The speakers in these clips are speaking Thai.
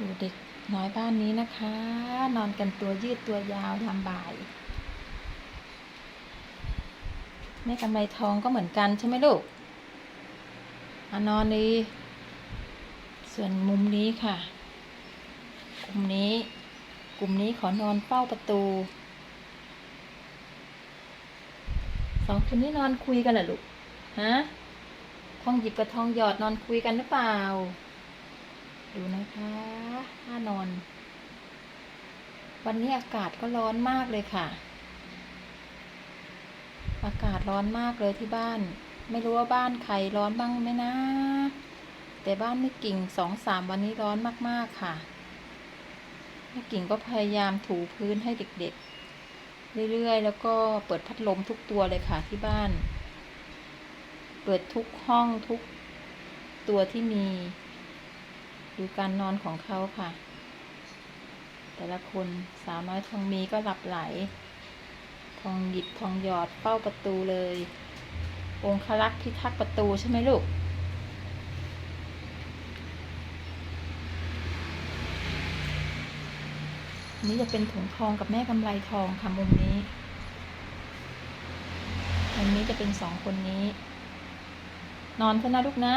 ดูเด็กน้อยบ้านนี้นะคะ นอนกันตัวยืดตัวยาวทำบ่ายแม่กำไรทองก็เหมือนกันใช่ไหมลูกอานอนดีส่วนมุมนี้ค่ะ กลุ่มนี้ กลุ่มนี้ขอนอนเฝ้าประตูสองคนนี้นอนคุยกันเหรอลูก ฮะ ทองหยิบกับทองหยอดนอนคุยกันหรือเปล่า ดูนะคะท่านอน วันนี้อากาศก็ร้อนมากเลยค่ะ อากาศร้อนมากเลยที่บ้าน ไม่รู้ว่าบ้านใครร้อนบ้างไหมนะ แต่บ้านไม่กิ่งสองสามวันนี้ร้อนมากๆค่ะแม่กิ่งก็พยายามถูพื้นให้เด็กๆ เรื่อยๆ แล้วก็เปิดพัดลมทุกตัวเลยค่ะที่บ้าน เปิดทุกห้องทุกตัวที่มี ดูการนอนของเขาค่ะ แต่ละคนสาวน้อยทองมีก็หลับไหล ทองหยิบทองหยอดเป้าประตูเลย องคลักษ์พิทักษ์ประตูใช่ไหมลูกอันนี้จะเป็นถุงทองกับแม่กำไรทองค่ะมุมนี้มุมนี้จะเป็นสองคนนี้ นอนเถอะนะลูกนะ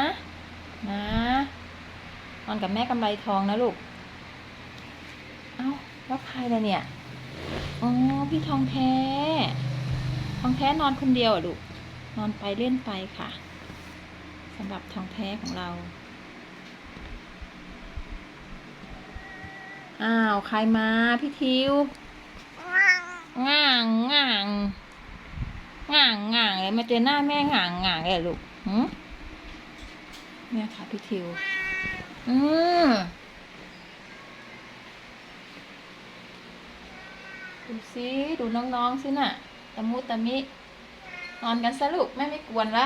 นะ นอนกับแม่กำไรทองนะลูก เอ้าแล้วใครล่ะเนี่ย อ๋อ พี่ทองแท้ ทองแท้นอนคนเดียวอะลูก นอนไปเล่นไปค่ะสำหรับทองแท้ของเรา อ้าว ใครมาพี่ทิวง่างง่างง่างง่างเลยมาเจอหน้าแม่ง่างง่างเลยลูกหืมเนี่ยค่ะพี่ทิว อืมดูสิดูน้องๆสิน่ะตะมุตะมิ นอนกันซะลูกแม่ไม่กวนละ